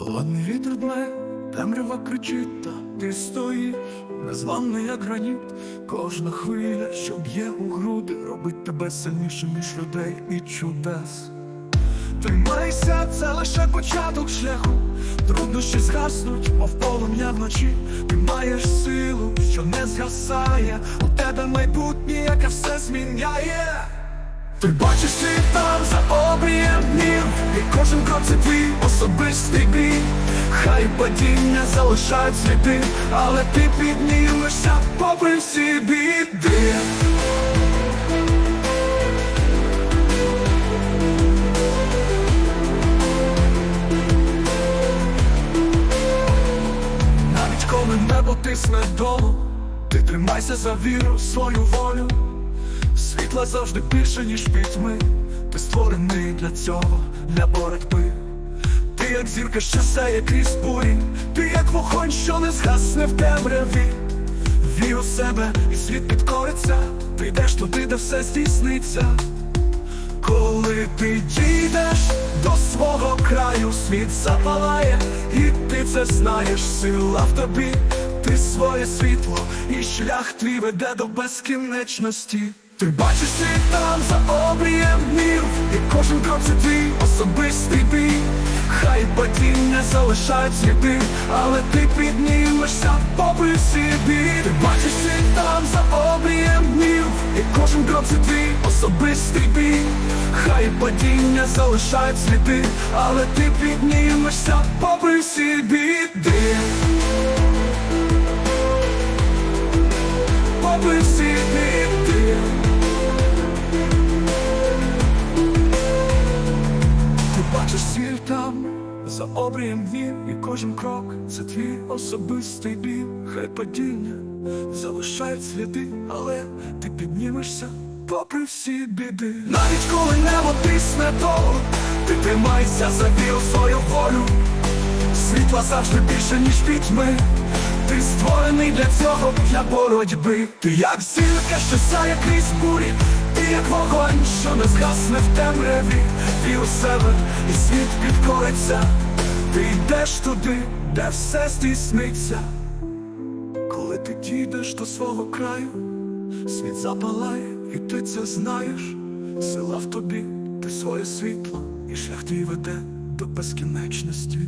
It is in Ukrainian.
Холодний вітер дме, темрява кричить, та ти стоїш, незваний як граніт. Кожна хвиля, що б'є у груди, робить тебе сильнішим ніж людей і чудес. Тримайся, це лише початок шляху. Труднощі згаснуть, мов полум'я вночі. Ти маєш силу, що не згасає. У тебе майбутнє, яке все зміняє. Ти бачиш світ там за обрієм днів І кожен крок це твій особистий бій Хай падіння залишають сліди, але ти піднімешся попри всі біди. Навіть коли небо тисне долу, ти тримайся за віру, свою волю. Світла завжди більше, ніж пітьми. Ти створений для цього, для боротьби. Як зірка, що сяє крізь бурі, ти як вогонь, що не згасне в темряві. Вір у себе і світ підкориться, ти йдеш туди, де все здійсниться. Коли ти дійдеш до свого краю, світ запалає, і ти це знаєш, сила в тобі, ти своє світло, і шлях твій веде до безкінечності. Ти бачиш світ там за обрієм днів, і кожен крок це твій особистий бій. Хай падіння залишають сліди, але ти піднімешся попри собі. Ти бачиш світ там за обрієм днів, і кожен крок це твій особистий бій. Хай падіння залишають сліди, але ти піднімешся попри собі біди. Там, за обрієм днів, і кожен крок це твій особистий бій. Хай падіння залишають сліди, але ти піднімешся попри всі біди. Навіть коли небо тисне долу, ти тримайся за віру свою волю. Світла завжди більше, ніж пітьми. Ти створений для цього, для боротьби. Ти як зірка, що сяє крізь бурі, ти як вогонь, що не згасне в темряві. Вір у себе, і світ підкориться. Ти йдеш туди, де все здійсниться. Коли ти дійдеш до свого краю, світ запалає, і ти це знаєш. Сила в тобі, ти своє світло, і шлях твій веде до безкінечності.